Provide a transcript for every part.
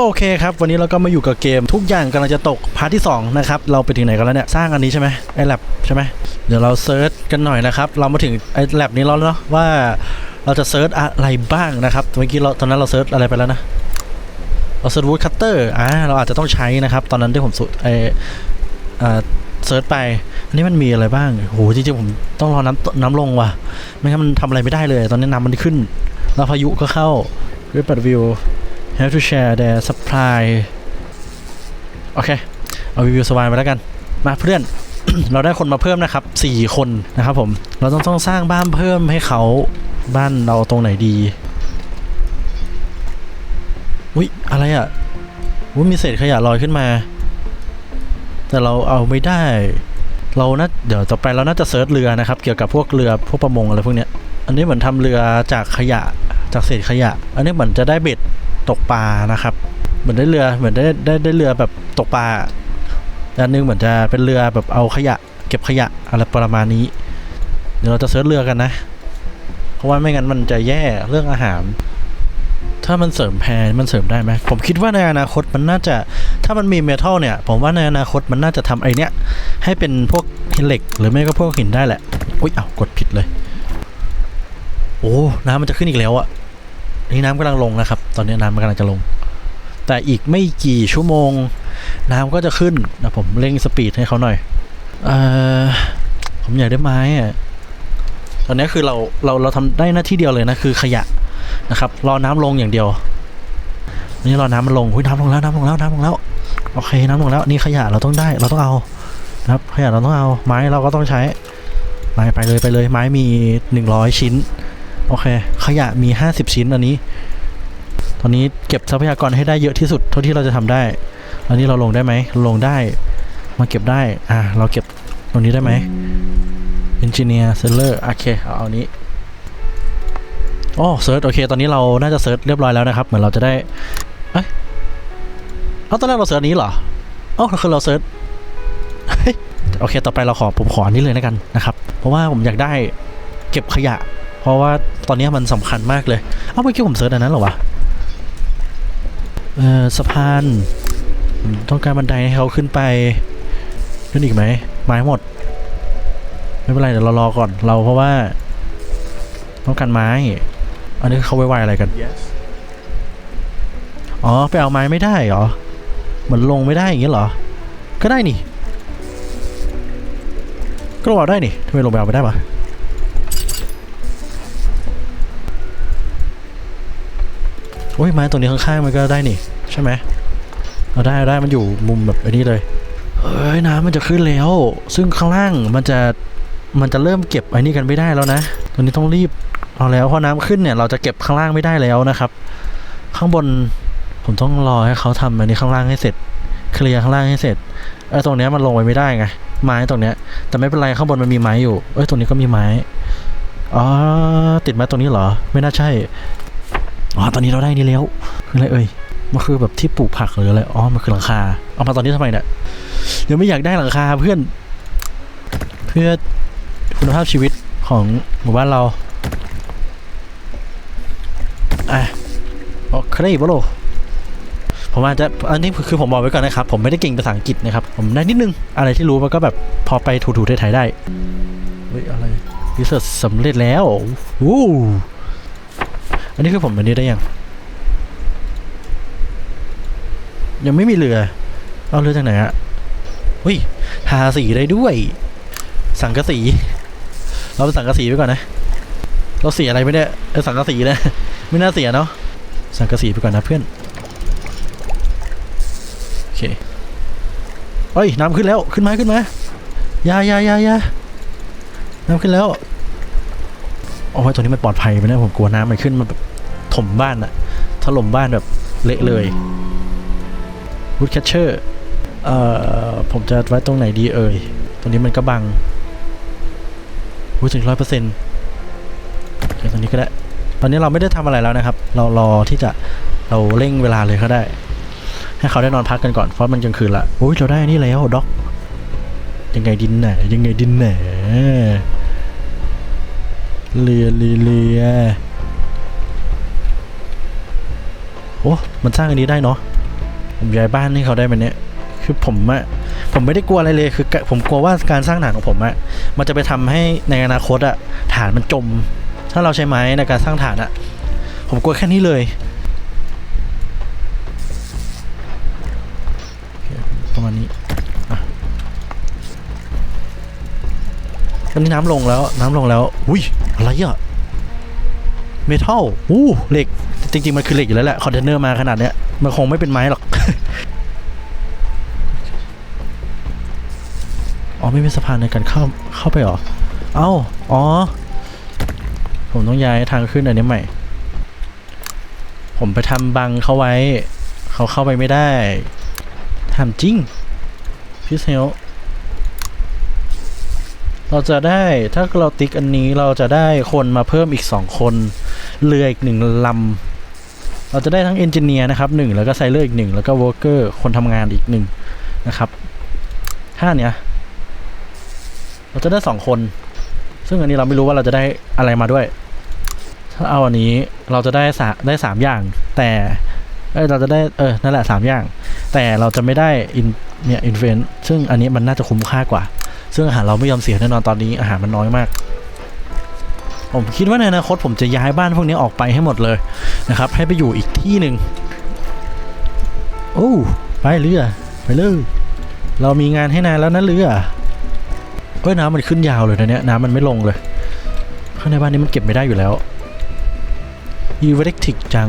โอเคครับ วันนี้เราก็มาอยู่กับเกมทุกอย่างกำลังจะตกพาร์ทที่ 2 นะครับ เราไปถึงไหนกันแล้วเนี่ย สร้างอันนี้ใช่ไหมไอแลบใช่ไหมเดี๋ยวเราเซิร์ชกันหน่อยนะครับ เรามาถึงไอแลบนี้แล้วเนาะว่าเราจะเซิร์ชอะไรบ้างนะครับเมื่อกี้เราตอนนั้นเราเซิร์ชอะไรไปแล้วนะเราเซิร์ชวูดคัตเตอร์อ่าเราอาจจะต้องใช้นะครับ ตอนนั้นที่ผมสุไออ่าเซิร์ชไป อันนี้มันมีอะไรบ้างโหจริงๆผมต้องรอน้ำน้ำลงว่ะไม่งั้นมันทำอะไรไม่ได้เลย ตอนนี้น้ำมันขึ้น แล้วพายุก็เข้าด้วยปัดวิว have to share their supply โอเค เอาวิวสวายไปแล้วกัน มาเพื่อน เราได้คนมาเพิ่มนะครับ 4 คนนะครับผม เราต้องต้องสร้างบ้านเพิ่มให้เขาบ้านเราตรงไหนดี อุ้ยอะไรอะ่ะอุ้ยมีเศษขยะลอยขึ้นมา แต่เราเอาไม่ได้ เราน่าเดี๋ยวต่อไปเราน่าจะเซิร์ชเรือนะครับ เกี่ยวกับพวกเรือพวกประมงอะไรพวกเนี้ย อันนี้เหมือนทำเรือจากขยะจากเศษขยะ อันนี้เหมือนจะได้เบ็ด ตกปลานะครับ เหมือนได้เรือเหมือนได้ได้ได้เรือแบบตกปลาอันนึงเหมือนจะเป็นเรือแบบเอาขยะ เก็บขยะอะไรประมาณนี้ เดี๋ยวเราจะเซิร์ชเรือกันนะ เพราะว่าไม่งั้นมันจะแย่เรื่องอาหาร ถ้ามันเสริมแพรมันเสริมได้ไหมผมคิดว่าในอนาคตมันน่าจะถ้ามันมีเมทัลเนี่ย ผมว่าในอนาคตมันน่าจะทำไอเนี้ยให้เป็นพวกหินเหล็ก หรือไม่ก็พวกหินได้แหละ อุ้ยเอากดผิดเลย โอ้ น้ำมันจะขึ้นอีกแล้วอะ นี่น้ำกำลังลงนะครับ ตอนนี้น้ำมันกำลังจะลง แต่อีกไม่กี่ชั่วโมง น้ำก็จะขึ้นนะผมเร่งสปีดให้เขาหน่อยเออผมอยากได้ไม้อะตอนนี้คือเราเราเราทำได้หน้าที่เดียวเลยนะคือขยะนะครับ รอน้ำลงอย่างเดียว นี่รอน้ำมันลงหุ้ยน้ำลงแล้วน้ำลงแล้วน้ำลงแล้วโอเคน้ำลงแล้วนี่ขยะเราต้องได้เราต้องเอานะครับขยะเราต้องเอาไม้เราก็ต้องใช้ไม้ไปเลยไปเลยไม้มีหนึ่งร้อยชิ้น โอเค ขยะมี 50 ชิ้นอันนี้ ตอนนี้เก็บทรัพยากรให้ได้เยอะที่สุดเท่าที่เราจะทำได้ อันนี้เราลงได้ไหม ลงได้ มาเก็บได้ อ่าเราเก็บตรงนี้ได้ไหม Engineer Seller โอเค เอาเอานี้โอ้เซิร์ชโอเค ตอนนี้เราน่าจะเซิร์ชเรียบร้อยแล้วนะครับ เหมือนเราจะได้ เอ้ยเอาตอนแรกเราเซิร์ชอันนี้เหรอเอ้าคือเราเซิร์ชเฮ้ยโอเค ต่อไปเราขอผมขออันนี้เลยแล้วกันนะครับ เพราะว่าผมอยากได้เก็บขยะ เพราะว่าตอนนี้มันสำคัญมากเลย เอ้าเมื่อกี้ผมเซิร์ชอันนั้นหรอวะ เอ่อสะพาน ต้องการบันไดให้เขาขึ้นไปขึ้นอีกไหมไม้หมด ไม่เป็นไรเดี๋ยวเรารอก่อนเราเพราะว่า ต้องการไม้ อันนี้เขาไว้ไวอะไรกัน Yes. อ๋อไปเอาไม้ไม่ได้เหรอ เหมือนลงไม่ได้อย่างเงี้ยเหรอ ก็ได้นี่ ก็ลงเอาได้นี่ทำไมลงไปเอาไม่ได้ปะ โอ้ยไม้ตรงนี้ข้างๆมันก็ได้นี่ ใช่ไหมเอาได้เอาได้มันอยู่มุมแบบอันนี้เลยเฮ้ยน้ำมันจะขึ้นแล้ว ซึ่งข้างล่างมันจะมันจะเริ่มเก็บไอ้นี่กันไม่ได้แล้วนะตอนนี้ต้องรีบเอาแล้วเพราะน้ำขึ้นเนี่ยเราจะเก็บข้างล่างไม่ได้แล้วนะครับ ข้างบนผมต้องรอให้เขาทำอันนี้ข้างล่างให้เสร็จ เคลียร์ข้างล่างให้เสร็จเออตรงเนี้ยมันลงไปไม่ได้ไงไม้ตรงเนี้ย แต่ไม่เป็นไรข้างบนมันมีไม้อยู่เอ้ยตรงนี้ก็มีไม้อ๋อติดไม้ตรงนี้เหรอ ไม่น่าใช่ อ๋อตอนนี้เราได้นี่แล้ว คืออะไรเอ่ย มันคือแบบที่ปลูกผักหรืออะไร อ๋อ มันคือหลังคา เอามาตอนนี้ทำไมเนี่ยยังไม่อยากได้หลังคาเพื่อน เพื่อคุณภาพชีวิตของหมู่บ้านเรา อะโอเคบโลผมอาจจะอันนี้คือผมบอกไว้ก่อนนะครับ ผมไม่ได้เก่งภาษาอังกฤษนะครับ ผมได้นิดนึง อะไรที่รู้มันก็แบบพอไปถูๆไทยๆได้ เฮ้ย อะไรรีเสิร์ชสำเร็จแล้ววู้ันนี้คือผมอันนี้ได้ยัง ยังไม่มีเรือ เอาเรือจากไหนอะอุ้ยทาสีได้ด้วย สังกะสี เราเป็นสังกะสีไปก่อนนะ เราเสียอะไรไม่ได้เออสังกะสีนะ ไม่น่าเสียเนาะ สังกะสีไปก่อนนะเพื่อน โอเคเฮ้ยน้ำขึ้นแล้ว ขึ้นมาขึ้นมายายายายาน้ำขึ้นแล้ว โอ้ยตัวนี้มันปลอดภัยไหมเนี่ยผมกลัวน้ำมันขึ้นมันแบบ ถมบ้านอะถล่มบ้านแบบเละเลยวูดแคชเชอร์เอ่อผมจะไว้ตรงไหนดีเอ่ย ตรงนี้มันก็บังวูดถึงร้อยเปอร์เซ็นต์เคตรงนี้ก็ได้ ตอนนี้เราไม่ได้ทำอะไรแล้วนะครับ เรารอที่จะเราเร่งเวลาเลยก็ได้ ให้เขาได้นอนพักกันก่อนเพราะมันกลางคืนละโอ้ยเราได้นี่แล้วด็อก ยังไงดินหนายังไงดินหนาเรือเรือ โอ้มันสร้างอันนี้ได้เนาะผมย้ายบ้านให้เขาได้ไหมเนี่ยคือผมอะผมไม่ได้กลัวอะไรเลยคือ ผมกลัวว่าการสร้างฐานของผมอะมันจะไปทำให้ในอนาคตอะฐานมันจม ถ้าเราใช้ไม้ในการสร้างฐานอะผมกลัวแค่นี้เลยประมาณนี้อะตอนนี้น้ำลงแล้วน้ำลงแล้ว อุ้ยอะไรอะเมทัลอู้เหล็ก จริง ๆ มันคือเหล็กอยู่แล้วแหละคอนเทนเนอร์มาขนาดเนี้ยมันคงไม่เป็นไม้หรอก อ๋อไม่มีสะพานในการเข้าเข้าไปหรอ เอ้า อ๋อ ผมต้องย้ายทางขึ้นอันนี้ใหม่ ผมไปทำบังเขาไว้ เขาเข้าไปไม่ได้ทำจริงพี่เซลเราจะได้ถ้าเราติ๊กอันนี้เราจะได้คนมาเพิ่มอีกสองคน เรืออีกหนึ่งลำ เราจะได้ทั้งเอนจิเนียร์นะครับหนึ่งแล้วก็ไซเลอร์อีกหนึ่งแล้วก็วอร์เกอร์คนทำงานอีกหนึ่งนะครับห้าเนี้ยเราจะได้สองคน ซึ่งอันนี้เราไม่รู้ว่าเราจะได้อะไรมาด้วย ถ้าเอาอันนี้เราจะได้สาได้สามอย่าง แต่เเราจะได้เออนั่นแหละสามอย่าง แต่เราจะไม่ได้อินเนี่ยอินเวนซึ่งอันนี้มันน่าจะคุ้มค่ากว่า ซึ่งอาหารเราไม่ยอมเสียแน่นอนตอนนี้อาหารมันน้อยมาก ผมคิดว่าในอนาคตผมจะย้ายบ้านพวกนี้ออกไปให้หมดเลย นะครับ ให้ไปอยู่อีกที่หนึ่งโอ้ไปเรือไปเลยเรามีงานให้นานแล้วนะเรือเอ้ยน้ำมันขึ้นยาวเลยนะเนี่ยน้ำมันไม่ลงเลย ข้างในบ้านนี้มันเก็บไม่ได้อยู่แล้ว e v e r t i c จัง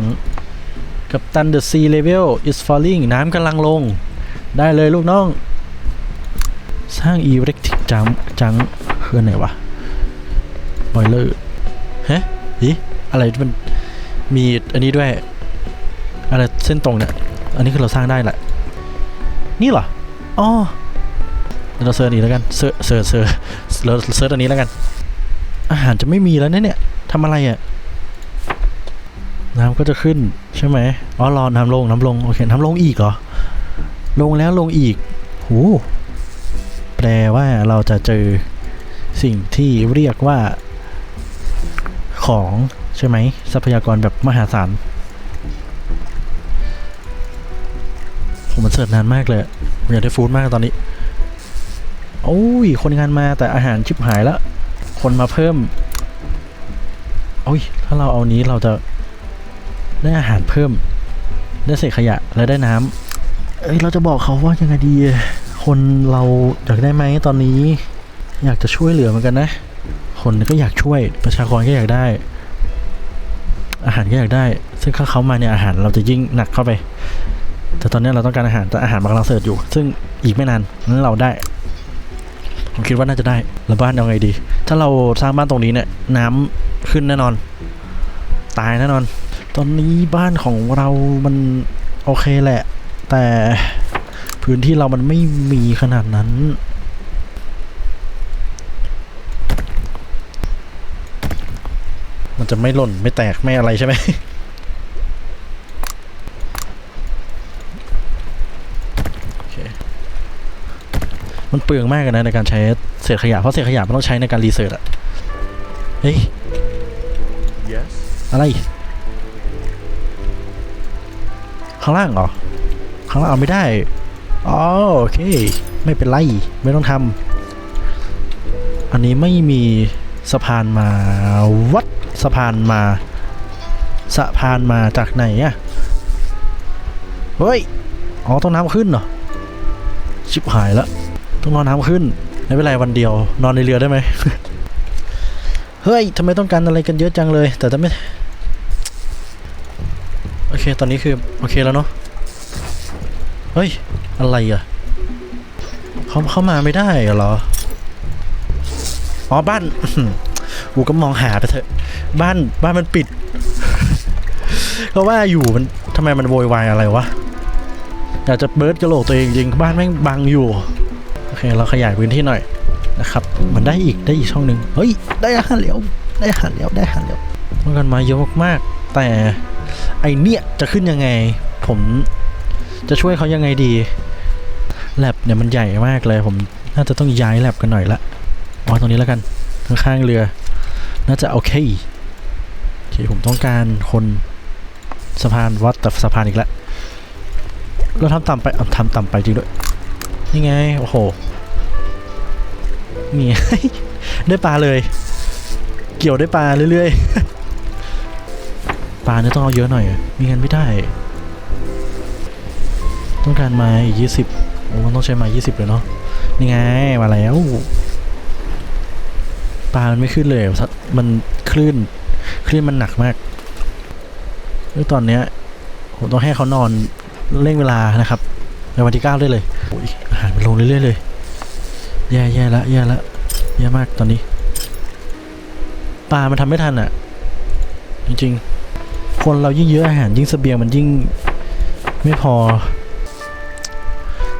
กับตัน the sea level is falling น้ำกำลังลง ได้เลยลูกน้อง สร้าง e v e r t i c จังจังคืออนไหนวะบอยเลอร์ฮะอีอะไรที่มัน มีอันนี้ด้วยอะไรเส้นตรงเนี่ยอันนี้คือเราสร้างได้แหละ นี่เหรออ๋อเราเซิร์ชนี้แล้วกันเซิร์ชเซิร์ชเซิร์ชเราเซิร์ชอันนี้แล้วกัน อาหารจะไม่มีแล้วนะเนี่ยทำอะไรอะ่ะน้ำก็จะขึ้นใช่ไหมอ๋อรอน้ำลงน้ำลงโอเคน้ำลงอีกเหรอลงแล้วลงอีกโหแปลว่าเราจะเจอสิ่งที่เรียกว่าของ ใช่ไหมทรัพยากรแบบมหาศาลผมมันเสิร์ชนานมากเลยอะผมอยากได้ฟู้ดมากตอนนี้ โอ้ย คนงานมาแต่อาหารชิบหายแล้ว คนมาเพิ่ม โอ้ย ถ้าเราเอานี้เราจะได้อาหารเพิ่ม ได้เศษขยะและได้น้ำเอ้ย เราจะบอกเขาว่ายังไงดี คนเราอยากได้ไหมตอนนี้ อยากจะช่วยเหลือเหมือนกันนะ คนก็อยากช่วยประชากรก็อยากได้ อาหารก็อยากได้ ซึ่งถ้าเขามาเนี่ยอาหารเราจะยิ่งหนักเข้าไป แต่ตอนนี้เราต้องการอาหารแต่อาหารมันกำลังเสิร์ฟอยู่ ซึ่งอีกไม่นานนั้นเราได้ผมคิดว่าน่าจะได้แล้วบ้านเอาไงดี ถ้าเราสร้างบ้านตรงนี้เนี่ยน้ำขึ้นแน่นอน ตายแน่นอน ตอนนี้บ้านของเรามันโอเคแหละ แต่พื้นที่เรามันไม่มีขนาดนั้น มันจะไม่หล่นไม่แตกไม่อะไรใช่ไหมโอเคมันเปลืองมากเลยนะในการใช้เศษขยะเพราะเศษขยะมันต้องใช้ในการรีเสิร์ชอะเฮ้ย Yes. อะไร ข้างล่างเหรอ ข้างล่างเอาไม่ได้อ๋อโอเค ไม่เป็นไร ไม่ต้องทำอันนี้ไม่มีสะพานมาวัด สะพานมา สะพานมาจากไหนอะเฮ้ย อ๋อต้องน้ำขึ้นเหรอ ชิบหายแล้ว ต้องรอนน้ำขึ้น ไม่เป็นไรวันเดียว นอนในเรือได้ไหม เฮ้ยทำไมต้องการอะไรกันเยอะจังเลย แต่จะไม่ โอเค ตอนนี้คือ โอเคแล้วเนาะ เฮ้ย อะไรอะเขาเข้ามาไม่ได้เหรอ อ๋อบ้าน กูก็มองหาไปเถอะ บ้านบ้านมันปิด เพราะว่าอยู่มันทำไมมันโวยวายอะไรวะอยากจะเบิร์ดกระโหลกตัวเองจริงบ้านแม่งบังอยู่โอเคเราขยายพื้นที่หน่อยนะครับ มันได้อีกได้อีกช่องหนึ่งเฮ้ยได้อาหารเหลวได้อาหารเหลวได้อาหารเหลวต้อกันมาเยอะมากๆ แต่ไอเนี่ยจะขึ้นยังไง ผมจะช่วยเขายังไงดีแลบเนี่ยมันใหญ่มากเลย ผมน่าจะต้องย้ายแลบกันหน่อยละอ๋อตรงนี้แล้วกันข้างๆเรือ น่าจะโอเคโอเค ผมต้องการคนสะพานวัดแต่สะพานอีกแล้วเราทำต่ำไปทำต่ำไปจริงด้วยนี่ไง โอ้โหนี่ ได้ปลาเลย เกี่ยวได้ปลาเรื่อยๆ ปลาเนี่ยต้องเอาเยอะหน่อยมีเงินไม่ได้ ต้องการไม้ยี่สิบโอ้มันต้องใช้ไม้ยี่สิบเลยเนาะนี่ไง มาแล้ว ปลามันไม่ขึ้นเลยสัตว์ มันคลื่น คลื่นมันหนักมากแล้วตอนเนี้ยผมต้องให้เขานอนเร่งเวลานะครับ ในวันที่เก้าได้เลยโอ้ยอาหารมันลงเรื่อยๆเลย แย่แย่ละแย่ละแย่มากตอนนี้ ปลามันทำไม่ทันอะ จริงๆ คนเรายิ่งเยอะอาหารยิ่งเสบียงมันยิ่งไม่พอ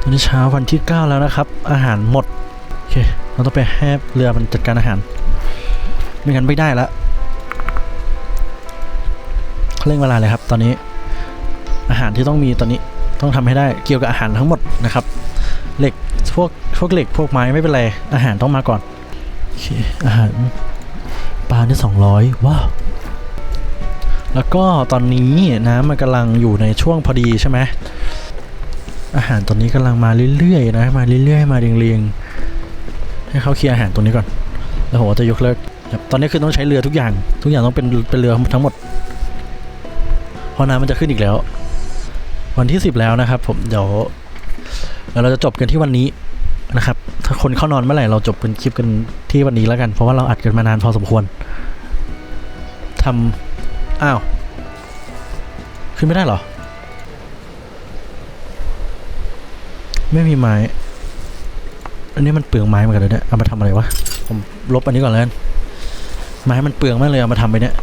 ตอนนี้เช้าวันที่เก้าแล้วนะครับ อาหารหมด โอเค เราต้องไปให้เรือมันจัดการอาหาร ไม่งั้นไม่ได้ละเร่งเวลาเลยครับ ตอนนี้อาหารที่ต้องมีตอนนี้ต้องทำให้ได้เกี่ยวกับอาหารทั้งหมดนะครับ เหล็กพวกพวกเหล็กพวกไม้ไม่เป็นไร อาหารต้องมาก่อนโอเคอาหารปลาที่สองร้อยว้าว แล้วก็ตอนนี้น้ำมันกำลังอยู่ในช่วงพอดีใช่ไหมอาหารตอนนี้กำลังมาเรื่อยๆนะมาเรื่อยๆมาเรียงๆให้เขาเคลียร์อาหารตรงนี้ก่อน แล้วผมจะยกเลิก ครับตอนนี้คือต้องใช้เรือทุกอย่าง ทุกอย่างต้องเป็นเป็นเรือทั้งหมดเพราะน้ำมันจะขึ้นอีกแล้ว วันที่สิบแล้วนะครับ ผมเดี๋ยวเราจะจบกันที่วันนี้นะครับ ถ้าคนเข้านอนเมื่อไหร่เราจบเป็นคลิปกันที่วันนี้แล้วกัน เพราะว่าเราอัดกันมานานพอสมควรทำอ้าว ขึ้นไม่ได้เหรอ ไม่มีไม้ อันนี้มันเปลืองไม้เหมือนกันเลยเนี่ย เอามาทำอะไรวะ ผมลบอันนี้ก่อนแล้ว ไม้มันเปลืองมากเลยเอามาทำไปเนี่ย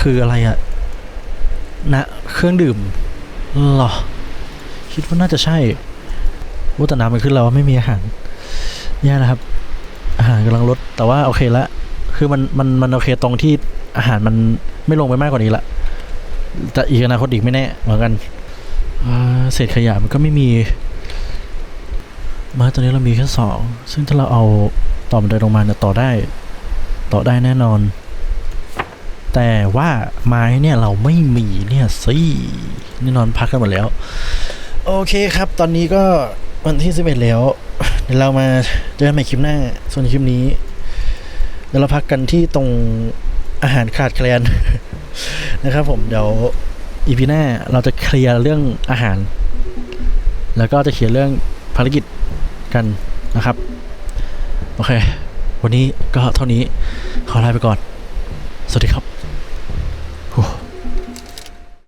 คืออะไรอะนะเครื่องดื่มหรอ คิดว่าน่าจะใช่ว่าแต่น้ำมันขึ้นแล้วไม่มีอาหารแย่นะครับ อาหารกำลังลด แต่ว่าโอเคละ คือมันมันมันโอเคตรงที่อาหารมันไม่ลงไปมากกว่านี้ละแต่อีกอนาคตอีกไม่แน่เหมือนกันเศษขยะมันก็ไม่มี มาตอนนี้เรามีแค่สอง ซึ่งถ้าเราเอาต่อบันไดลงมาเนี่ยต่อได้ ต่อได้แน่นอน แต่ว่าไม้เนี่ยเราไม่มีเนี่ยสิแน่นอนพักกันหมดแล้ว โอเคครับ ตอนนี้ก็วันที่11แล้ว เดี๋ยวเรามาเจอกันใหม่คลิปหน้า ส่วนคลิปนี้ เดี๋ยวเราพักกันที่ตรงอาหารขาดแคลนนะครับผมเดี๋ยวอีพีหน้าเราจะเคลียร์เรื่องอาหาร แล้วก็จะเขียนเรื่องภารกิจกันนะครับ โอเค วันนี้ก็เท่านี้ขอลาไปก่อน สวัสดีครับ